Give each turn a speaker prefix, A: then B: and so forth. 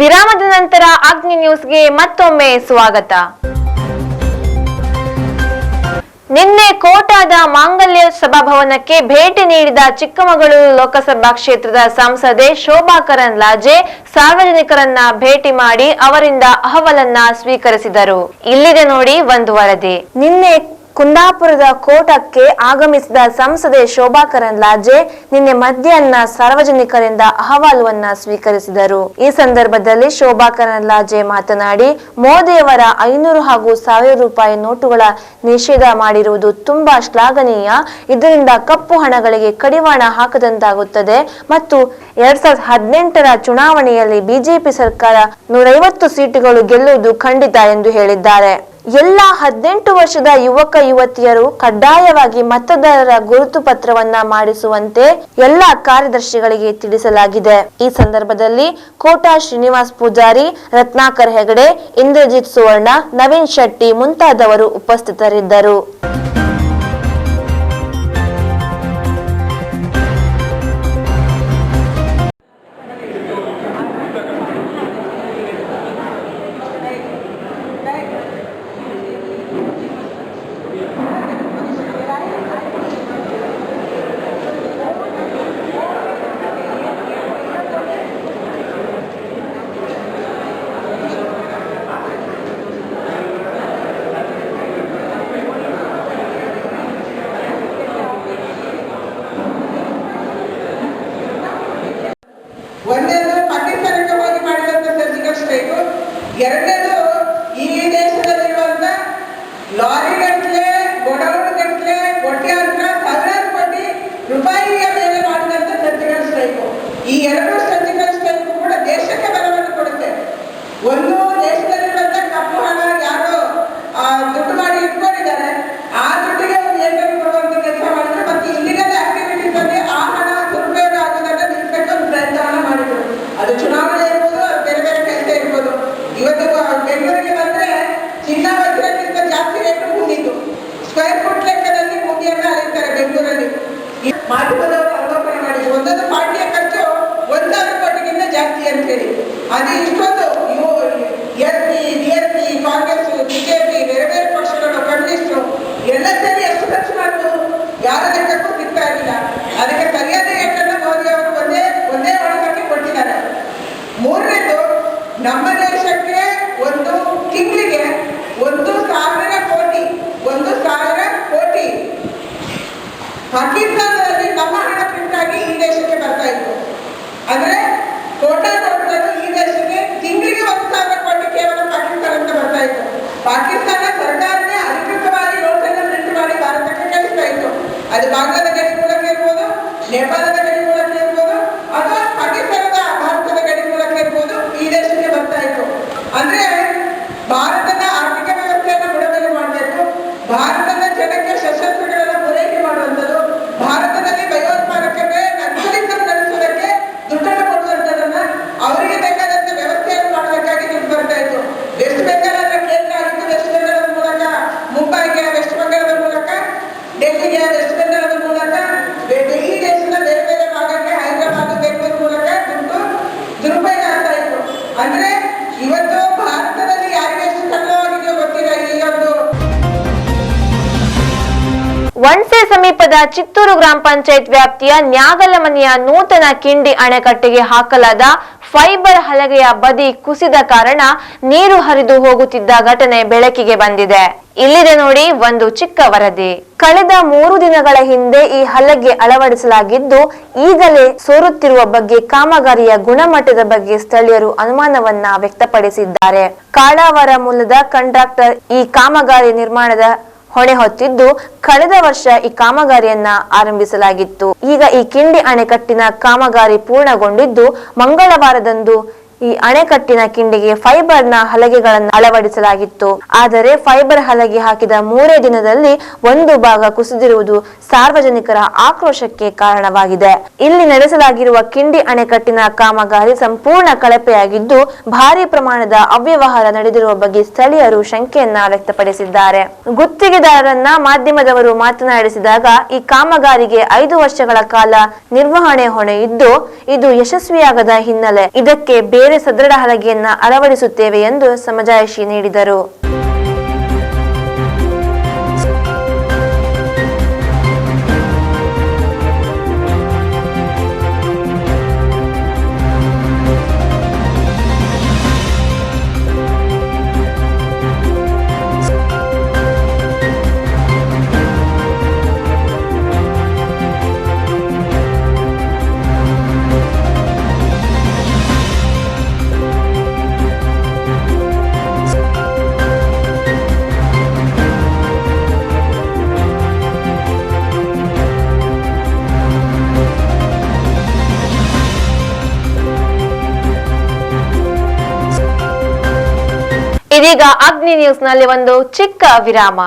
A: ವಿರಾಮದ ನಂತರ ಅಗ್ನಿ ನ್ಯೂಸ್ಗೆ ಮತ್ತೊಮ್ಮೆ ಸ್ವಾಗತ. ನಿನ್ನೆ ಕೋಟಾದ ಮಾಂಗಲ್ಯ ಸಭಾಭವನಕ್ಕೆ ಭೇಟಿ ನೀಡಿದ ಚಿಕ್ಕಮಗಳೂರು ಲೋಕಸಭಾ ಕ್ಷೇತ್ರದ ಸಂಸದೆ ಶೋಭಾ ಕರಂದ್ಲಾಜೆ ಸಾರ್ವಜನಿಕರನ್ನ ಭೇಟಿ ಮಾಡಿ ಅವರಿಂದ ಅಹವಾಲನ್ನ ಸ್ವೀಕರಿಸಿದರು. ಇಲ್ಲಿದೆ ನೋಡಿ ಒಂದು ವರದಿ. ನಿನ್ನೆ ಕುಂದಾಪುರದ ಕೋಟಕ್ಕೆ ಆಗಮಿಸಿದ ಸಂಸದೆ ಶೋಭಾ ಕರಂದ್ಲಾಜೆ ನಿನ್ನೆ ಮಧ್ಯಾಹ್ನ ಸಾರ್ವಜನಿಕರಿಂದ ಅಹವಾಲುವನ್ನ ಸ್ವೀಕರಿಸಿದರು. ಈ ಸಂದರ್ಭದಲ್ಲಿ ಶೋಭಾ ಕರಂದ್ಲಾಜೆ ಮಾತನಾಡಿ, ಮೋದಿಯವರ ಐನೂರು ಹಾಗೂ ಸಾವಿರ ರೂಪಾಯಿ ನೋಟುಗಳ ನಿಷೇಧ ಮಾಡಿರುವುದು ತುಂಬಾ ಶ್ಲಾಘನೀಯ. ಇದರಿಂದ ಕಪ್ಪು ಹಣಗಳಿಗೆ ಕಡಿವಾಣ ಹಾಕದಂತಾಗುತ್ತದೆ ಮತ್ತು ಎರಡ್ ಸಾವಿರದ ಹದಿನೆಂಟರ ಚುನಾವಣೆಯಲ್ಲಿ ಬಿಜೆಪಿ ಸರ್ಕಾರ ನೂರೈವತ್ತು ಸೀಟುಗಳು ಗೆಲ್ಲುವುದು ಖಂಡಿತ ಎಂದು ಹೇಳಿದ್ದಾರೆ. ಎಲ್ಲ ಹದಿನೆಂಟು ವರ್ಷದ ಯುವಕ ಯುವತಿಯರು ಕಡ್ಡಾಯವಾಗಿ ಮತದಾರರ ಗುರುತು ಪತ್ರವನ್ನ ಮಾಡಿಸುವಂತೆ ಎಲ್ಲ ಕಾರ್ಯದರ್ಶಿಗಳಿಗೆ ತಿಳಿಸಲಾಗಿದೆ. ಈ ಸಂದರ್ಭದಲ್ಲಿ ಕೋಟಾ ಶ್ರೀನಿವಾಸ್ ಪೂಜಾರಿ, ರತ್ನಾಕರ್ ಹೆಗಡೆ, ಇಂದ್ರಜಿತ್ ಸುವರ್ಣ, ನವೀನ್ ಶೆಟ್ಟಿ ಮುಂತಾದವರು ಉಪಸ್ಥಿತರಿದ್ದರು.
B: ಎರಡನೇದು ಈ ದೇಶದಲ್ಲಿರುವಂಥ ಲಾರಿ ಗಟ್ಟಲೆ ಗೊಡೌನ್ ಗಟ್ಟಲೆ ಅಂತ ಸಾವಿರಾರು ಕೋಟಿ ರೂಪಾಯಿಯ ಮೇಲೆ ಮಾಡಿದಂಥ ಸರ್ಜಿಕಲ್ ಸ್ಟ್ರೈಕು. ಈ ಎರಡು ನಮ್ಮ ದೇಶಕ್ಕೆ ಒಂದು ತಿಂಗಳಿಗೆ ಒಂದು ಸಾವಿರ ಕೋಟಿ, ಒಂದು ಸಾವಿರ ಕೋಟಿ. ಪಾಕಿಸ್ತಾನದಲ್ಲಿ ನಮ್ಮ ಹಣ ಪ್ರಿಂಟ್ ಆಗಿ ಈ ದೇಶಕ್ಕೆ ಬರ್ತಾ ಇತ್ತು. ಅಂದ್ರೆ ಕೋಟಾ ನೋಟುಗಳು ಈ ದೇಶಕ್ಕೆ ತಿಂಗಳಿಗೆ ಒಂದು ಸಾವಿರ ಕೋಟಿ ಕೇವಲ ಪಾಕಿಸ್ತಾನದಿಂದ ಬರ್ತಾ ಇತ್ತು. ಪಾಕಿಸ್ತಾನ ಸರ್ಕಾರನೇ ಅಧಿಕೃತವಾಗಿ ನೋಟನ್ನು ಪ್ರಿಂಟ್ ಮಾಡಿ ಭಾರತಕ್ಕೆ ಕಳಿಸ್ತಾ ಇತ್ತು. ಅದು ಬಾಂಗ್ಲಾದ ಗಡಿ ಮೂಲಕ ಇರ್ಬೋದು, ನೇಪಾಳದ
A: ವಣ್ಸೆ ಸಮೀಪದ ಚಿತ್ತೂರು ಗ್ರಾಮ ಪಂಚಾಯತ್ ವ್ಯಾಪ್ತಿಯ ನ್ಯಾಗಲಮನೆಯ ನೂತನ ಕಿಂಡಿ ಅಣೆಕಟ್ಟೆಗೆ ಹಾಕಲಾದ ಫೈಬರ್ ಹಲಗೆಯ ಬದಿ ಕುಸಿದ ಕಾರಣ ನೀರು ಹರಿದು ಹೋಗುತ್ತಿದ್ದ ಘಟನೆ ಬೆಳಕಿಗೆ ಬಂದಿದೆ. ಇಲ್ಲಿದೆ ನೋಡಿ ಒಂದು ಚಿಕ್ಕ ವರದಿ. ಕಳೆದ ಮೂರು ದಿನಗಳ ಹಿಂದೆ ಈ ಹಲಗೆ ಅಳವಡಿಸಲಾಗಿದ್ದು, ಈಗಲೇ ಸೋರುತ್ತಿರುವ ಬಗ್ಗೆ ಕಾಮಗಾರಿಯ ಗುಣಮಟ್ಟದ ಬಗ್ಗೆ ಸ್ಥಳೀಯರು ಅನುಮಾನವನ್ನ ವ್ಯಕ್ತಪಡಿಸಿದ್ದಾರೆ. ಕಾಳಾವರ ಮೂಲದ ಕಂಟ್ರಾಕ್ಟರ್ ಈ ಕಾಮಗಾರಿ ನಿರ್ಮಾಣದ ಹೊಣೆ ಹೊತ್ತಿದ್ದು ಕಳೆದ ವರ್ಷ ಈ ಕಾಮಗಾರಿಯನ್ನ ಆರಂಭಿಸಲಾಗಿತ್ತು. ಈಗ ಈ ಕಿಂಡಿ ಅಣೆಕಟ್ಟಿನ ಕಾಮಗಾರಿ ಪೂರ್ಣಗೊಂಡಿದ್ದು ಮಂಗಳವಾರದಂದು ಈ ಅಣೆಕಟ್ಟಿನ ಕಿಂಡಿಗೆ ಫೈಬರ್ನ ಹಲಗೆಗಳನ್ನು ಅಳವಡಿಸಲಾಗಿತ್ತು. ಆದರೆ ಫೈಬರ್ ಹಲಗೆ ಹಾಕಿದ ಮೂರೇ ದಿನದಲ್ಲಿ ಒಂದು ಭಾಗ ಕುಸಿದಿರುವುದು ಸಾರ್ವಜನಿಕರ ಆಕ್ರೋಶಕ್ಕೆ ಕಾರಣವಾಗಿದೆ. ಇಲ್ಲಿ ನಡೆಸಲಾಗಿರುವ ಕಿಂಡಿ ಅಣೆಕಟ್ಟಿನ ಕಾಮಗಾರಿ ಸಂಪೂರ್ಣ ಕಳಪೆಯಾಗಿದ್ದು, ಭಾರಿ ಪ್ರಮಾಣದ ಅವ್ಯವಹಾರ ನಡೆದಿರುವ ಬಗ್ಗೆ ಸ್ಥಳೀಯರು ಶಂಕೆಯನ್ನ ವ್ಯಕ್ತಪಡಿಸಿದ್ದಾರೆ. ಗುತ್ತಿಗೆದಾರರನ್ನ ಮಾಧ್ಯಮದವರು ಮಾತನಾಡಿಸಿದಾಗ, ಈ ಕಾಮಗಾರಿಗೆ ಐದು ವರ್ಷಗಳ ಕಾಲ ನಿರ್ವಹಣೆ ಹೊಣೆ ಇದ್ದು ಇದು ಯಶಸ್ವಿಯಾಗದ ಹಿನ್ನೆಲೆ. ಇದಕ್ಕೆ ಬೇರೆ ಬೇರೆ ಸದೃಢ ಹಲಗೆಯನ್ನ ಅಳವಡಿಸುತ್ತೇವೆ ಎಂದು ಸಮಜಾಯಿಷಿ ನೀಡಿದರು. ಇದೀಗ ಅಗ್ನಿ ನ್ಯೂಸ್ನಲ್ಲಿ ಒಂದು ಚಿಕ್ಕ ವಿರಾಮ.